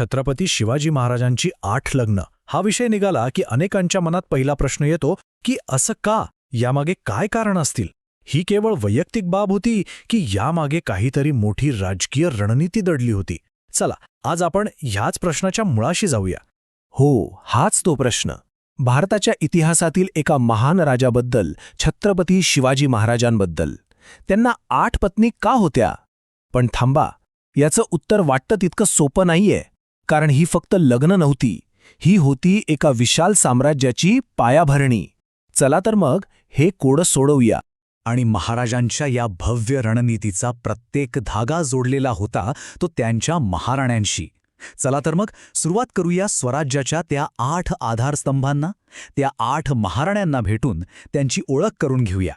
छत्रपती शिवाजी महाराजांची आठ लग्न. हा विषय निघाला की अनेकांच्या मनात पहिला प्रश्न येतो की असं का? यामागे काय कारण असतील? ही केवळ वैयक्तिक बाब होती की यामागे काहीतरी मोठी राजकीय रणनीती दडली होती. चला आज आपण ह्याच प्रश्नाच्या मुळाशी जाऊया. हो हाच तो प्रश्न. भारताच्या इतिहासातील एका महान राजाबद्दल छत्रपती शिवाजी महाराजांबद्दल. त्यांना आठ पत्नी का होत्या? पण थांबा याचं उत्तर वाटतं तितकं सोपं नाहीये. कारण ही फक्त लग्न नव्हती. ही होती एका विशाल साम्राज्याची पायाभरणी. चला तर मग हे कोडं सोडवूया. आणि महाराजांच्या या भव्य रणनीतीचा प्रत्येक धागा जोडलेला होता तो त्यांच्या महाराण्यांशी. चला तर मग सुरुवात करूया स्वराज्याच्या त्या आठ आधारस्तंभांना. त्या आठ महाराण्यांना भेटून त्यांची ओळख करून घेऊया.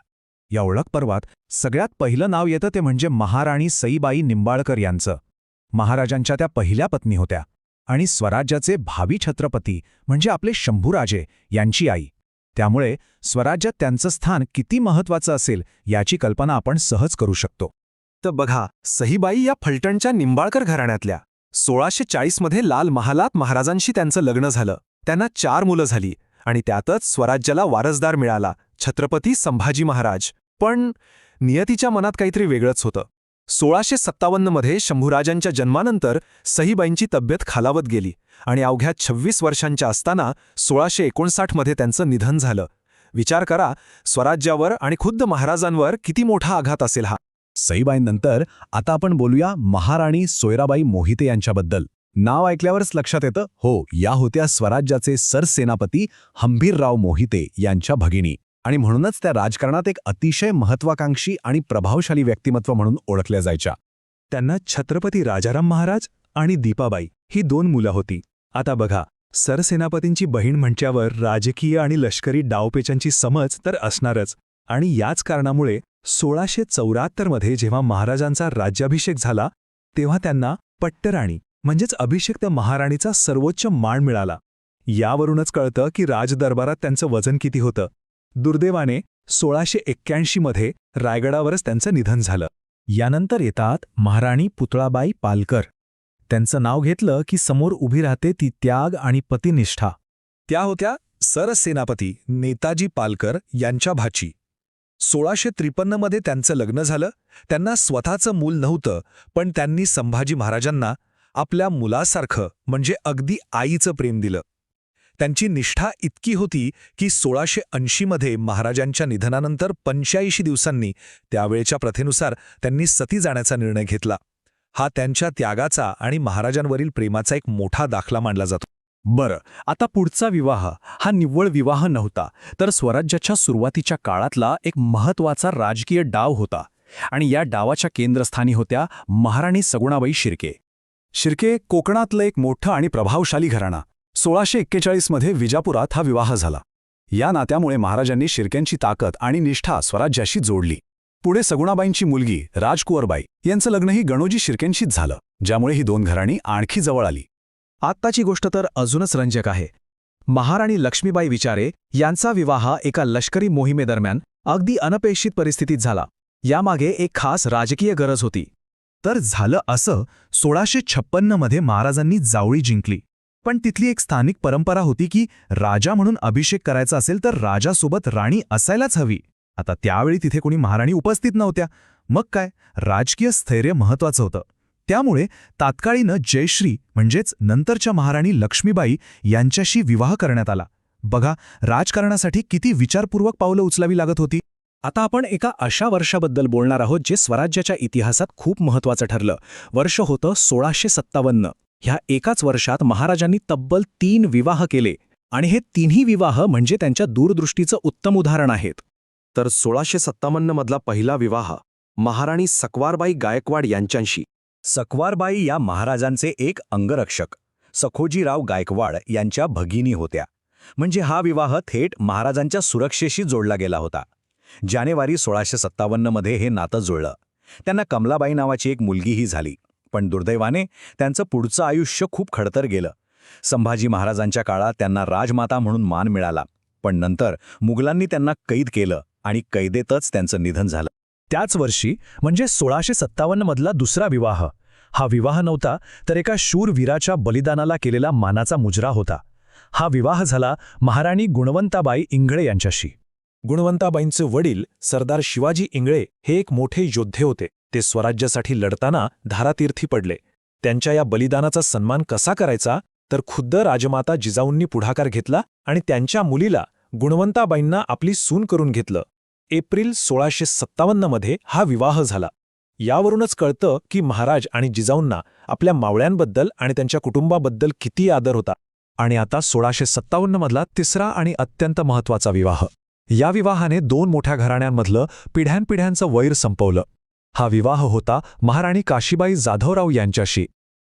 या ओळख पर्वात सगळ्यात पहिलं नाव येतं ते म्हणजे महाराणी सईबाई निंबाळकर यांचं. महाराजांच्या त्या पहिल्या पत्नी होत्या. आणि स्वराज्याचे भावी छत्रपती म्हणजे आपले शंभूराजे यांची आई. त्यामुळे स्वराज्यात त्यांचं स्थान किती महत्वाचं असेल याची कल्पना आपण सहज करू शकतो. तर बघा सहीबाई या फलटणच्या निंबाळकर घराण्यातल्या सोळाशे चाळीसमध्ये लाल महालात महाराजांशी त्यांचं लग्न झालं. त्यांना चार मुलं झाली आणि त्यातच स्वराज्याला वारसदार मिळाला छत्रपती संभाजी महाराज. पण नियतीच्या मनात काहीतरी वेगळंच होतं. सोळाशे सत्तावन्नमध्ये शंभूराजांच्या जन्मानंतर सहीबाईंची तब्येत खालावत गेली आणि अवघ्या छव्वीस वर्षांच्या असताना सोळाशे एकोणसाठमध्ये त्यांचं निधन झालं. विचार करा स्वराज्यावर आणि खुद्द महाराजांवर किती मोठा आघात असेल हा. सईबाईंनंतर आता आपण बोलूया महाराणी सोयराबाई मोहिते यांच्याबद्दल. नाव ऐकल्यावरच लक्षात येतं. हो या होत्या स्वराज्याचे सरसेनापती हंबीरराव मोहिते यांच्या भगिनी. आणि म्हणूनच त्या राजकारणात एक अतिशय महत्वाकांक्षी आणि प्रभावशाली व्यक्तिमत्व म्हणून ओळखल्या जायच्या. त्यांना छत्रपती राजाराम महाराज आणि दीपाबाई ही दोन मुलं होती. आता बघा सरसेनापतींची बहीण म्हटल्यावर राजकीय आणि लष्करी डावपेचांची समज तर असणारच. आणि याच कारणामुळे सोळाशे चौऱ्याहत्तरमध्ये जेव्हा महाराजांचा राज्याभिषेक झाला तेव्हा त्यांना पट्टराणी म्हणजेच अभिषिक्त महाराणीचा सर्वोच्च मान मिळाला. यावरूनच कळतं की राजदरबारात त्यांचं वजन किती होतं. दुर्दैवाने सोळाशे एक्क्याऐंशीमध्ये रायगडावरच त्यांचं निधन झालं. यानंतर येतात महाराणी पुतळाबाई पालकर. त्यांचं नाव घेतलं की समोर उभी राहते ती त्याग आणि पतिनिष्ठा. त्या होत्या सरसेनापती नेताजी पालकर यांच्या भाची. सोळाशे त्रेपन्नमध्ये त्यांचं लग्न झालं. त्यांना स्वतःचं मूल नव्हतं पण त्यांनी संभाजी महाराजांना आपल्या मुलासारखं म्हणजे अगदी आईचं प्रेम दिलं. त्यांची निष्ठा इतकी होती की सोळाशे ऐंशीमध्ये महाराजांच्या निधनानंतर पंच्याऐंशी दिवसांनी त्यावेळच्या प्रथेनुसार त्यांनी सती जाण्याचा निर्णय घेतला. हा त्यांच्या त्यागाचा आणि महाराजांवरील प्रेमाचा एक मोठा दाखला मानला जातो. बरं आता पुढचा विवाह. हा निव्वळ विवाह नव्हता तर स्वराज्याच्या सुरुवातीच्या काळातला एक महत्त्वाचा राजकीय डाव होता. आणि या डावाच्या केंद्रस्थानी होत्या महाराणी सगुणाबाई शिर्के. शिर्के कोकणातलं एक मोठं आणि प्रभावशाली घराणा. सोळाशे एक्केचाळीसमध्ये विजापुरात हा विवाह झाला. या नात्यामुळे महाराजांनी शिर्क्यांची ताकद आणि निष्ठा स्वराज्याशी जोडली. पुढे सगुणाबाईंची मुलगी राजकुवरबाई यांचं लग्नही गणोजी शिरकेंशीच झालं ज्यामुळे ही दोन घराणी आणखी जवळ आली. आत्ताची गोष्ट तर अजूनच रंजक आहे. महाराणी लक्ष्मीबाई विचारे यांचा विवाह एका लष्करी मोहिमेदरम्यान अगदी अनपेक्षित परिस्थितीत झाला. यामागे एक खास राजकीय गरज होती. तर झालं असं सोळाशे छप्पन्नमध्ये महाराजांनी जावळी जिंकली. पण तिथली एक स्थानिक परंपरा होती की राजा म्हणून अभिषेक करायचा असेल तर राजासोबत राणी असायलाच हवी. आता त्यावेळी तिथे कोणी महाराणी उपस्थित नव्हत्या. मग काय? राजकीय स्थैर्य महत्वाचं होतं. त्यामुळे तात्काळीनं जयश्री म्हणजेच नंतरच्या महाराणी लक्ष्मीबाई यांच्याशी विवाह करण्यात आला. बघा राजकारणासाठी किती विचारपूर्वक पावलं उचलावी लागत होती. आता आपण एका अशा वर्षाबद्दल बोलणार आहोत जे स्वराज्याच्या इतिहासात खूप महत्वाचं ठरलं. वर्ष होतं सोळाशे सत्तावन्न. ह्या एकाच वर्षात महाराजांनी तब्बल तीन विवाह केले आणि हे तिन्ही विवाह म्हणजे त्यांच्या दूरदृष्टीचं उत्तम उदाहरण आहेत. तर सोळाशे सत्तावन्नमधला पहिला विवाह महाराणी सकवारबाई गायकवाड यांच्याशी. सकवारबाई या महाराजांचे एक अंगरक्षक सखोजीराव गायकवाड यांच्या भगिनी होत्या. म्हणजे हा विवाह थेट महाराजांच्या सुरक्षेशी जोडला गेला होता. जानेवारी सोळाशे सत्तावन्नमध्ये हे नातं जुळलं. त्यांना कमलाबाई नावाची एक मुलगीही झाली. पण दुर्दैवाने त्यांचं पुढचं आयुष्य खूप खडतर गेलं. संभाजी महाराजांच्या काळात त्यांना राजमाता म्हणून मान मिळाला पण नंतर मुघलांनी त्यांना कैद केलं आणि कैदेतच त्यांचं निधन झालं. त्याच वर्षी म्हणजे सोळाशे सत्तावन्नमधला दुसरा विवाह हा विवाह नव्हता तर एका शूरवीराच्या बलिदानाला केलेला मानाचा मुजरा होता. हा विवाह झाला महाराणी गुणवंताबाई इंगळे यांच्याशी. गुणवंताबाईंचे वडील सरदार शिवाजी इंगळे हे एक मोठे योद्धे होते. ते स्वराज्यासाठी लढताना धारातीर्थी पडले. त्यांच्या या बलिदानाचा सन्मान कसा करायचा? तर खुद्द राजमाता जिजाऊंनी पुढाकार घेतला आणि त्यांच्या मुलीला गुणवंताबाईंना आपली सून करून घेतलं. एप्रिल सोळाशे सत्तावन्नमध्ये हा विवाह झाला. यावरूनच कळतं की महाराज आणि जिजाऊंना आपल्या मावळ्यांबद्दल आणि त्यांच्या कुटुंबाबद्दल किती आदर होता. आणि आता सोळाशे सत्तावन्न मधला तिसरा आणि अत्यंत महत्त्वाचा विवाह. या विवाहाने दोन मोठ्या घराण्यांमधलं पिढ्यानपिढ्यांचं वैर संपवलं. हा विवाह होता महाराणी काशीबाई जाधवराव यांच्याशी.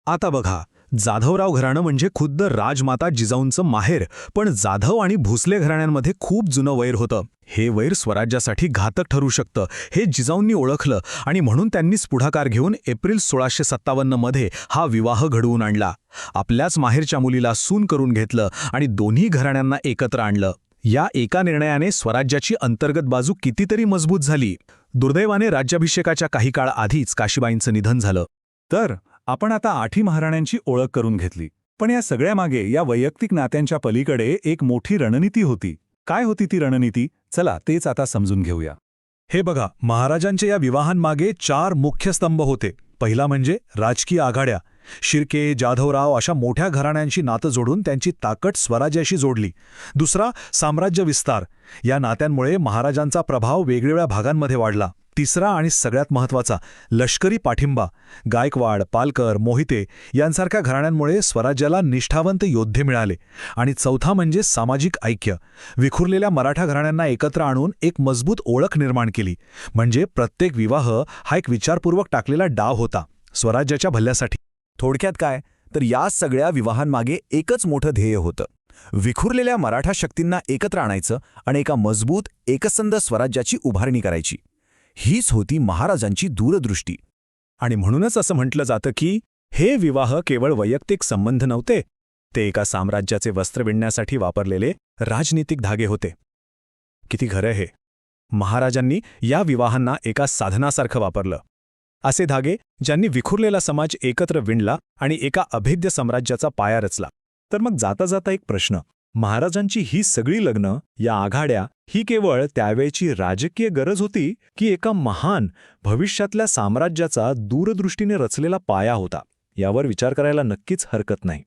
आता बघा जाधवराव घराणं म्हणजे खुद्द राजमाता जिजाऊंचं माहेर पण जाधव आणि भोसले घराण्यांमध्ये खूप जुनं वैर होतं. हे वैर स्वराज्यासाठी घातक ठरू शकतं हे जिजाऊंनी ओळखलं आणि म्हणून त्यांनीच पुढाकार घेऊन एप्रिल सोळाशे सत्तावन्नमध्ये हा विवाह घडवून आणला. आपल्याच माहेरच्या मुलीला सून करून घेतलं आणि दोन्ही घराण्यांना एकत्र आणलं. या एका निर्णयाने स्वराज्याची अंतर्गत बाजू कितीतरी मजबूत झाली. दुर्दैवाने राज्याभिषेकाच्या काही काळ आधीच काशीबाईंचं निधन झालं. तर आपण आता आठी महाराण्यांची ओळख करून घेतली. पण या सगळ्यामागे या वैयक्तिक नात्यांच्या पलीकडे एक मोठी रणनीती होती. काय होती ती रणनीती? चला तेच आता समजून घेऊया. हे बघा महाराजांच्या या विवाहांमागे चार मुख्य स्तंभ होते. पहिला म्हणजे राजकीय आघाड्या. शिर्के जाधवराव अशा मोठ्या घराण्यांशी नातं जोडून त्यांची ताकद स्वराज्याशी जोडली. दुसरा साम्राज्य विस्तार. या नात्यांमुळे महाराजांचा प्रभाव वेगवेगळ्या भागांमध्ये वाढला. तिसरा आणि सगळ्यात महत्त्वाचा लष्करी पाठिंबा. गायकवाड पालकर मोहिते यांसारख्या घराण्यांमुळे स्वराज्याला निष्ठावंत योद्धे मिळाले. आणि चौथा म्हणजे सामाजिक ऐक्य. विखुरलेल्या मराठा घराण्यांना एकत्र आणून एक मजबूत ओळख निर्माण केली. म्हणजे प्रत्येक विवाह हा एक विचारपूर्वक टाकलेला डाव होता. स्वराज्याच्या भल्ल्यासाठी थोडक्यात काय? तर या सगळ्या विवाहांमागे एकच मोठं ध्येय होतं. विखुरलेल्या मराठा शक्तींना एकत्र आणायचं आणि एका मजबूत एकसंध स्वराज्याची उभारणी करायची. हीच होती महाराजांची दूरदृष्टी. आणि म्हणूनच असं म्हटलं जातं की हे विवाह केवळ वैयक्तिक संबंध नव्हते ते एका साम्राज्याचे वस्त्र विणण्यासाठी वापरलेले राजनीतिक धागे होते. किती खरं हे. महाराजांनी या विवाहांना एका साधनासारखं वापरलं. असे धागे ज्यांनी विखुरलेला समाज एकत्र विणला आणि एका अभेद्य साम्राज्याचा पाया रचला. तर मग जाता जाता एक प्रश्न. महाराजांची ही सगळी लग्न या आघाड्या ही केवळ त्यावेळची राजकीय गरज होती की एका महान भविष्यातल्या साम्राज्याचा दूरदृष्टीने रचलेला पाया होता? यावर विचार करायला नक्कीच हरकत नाही.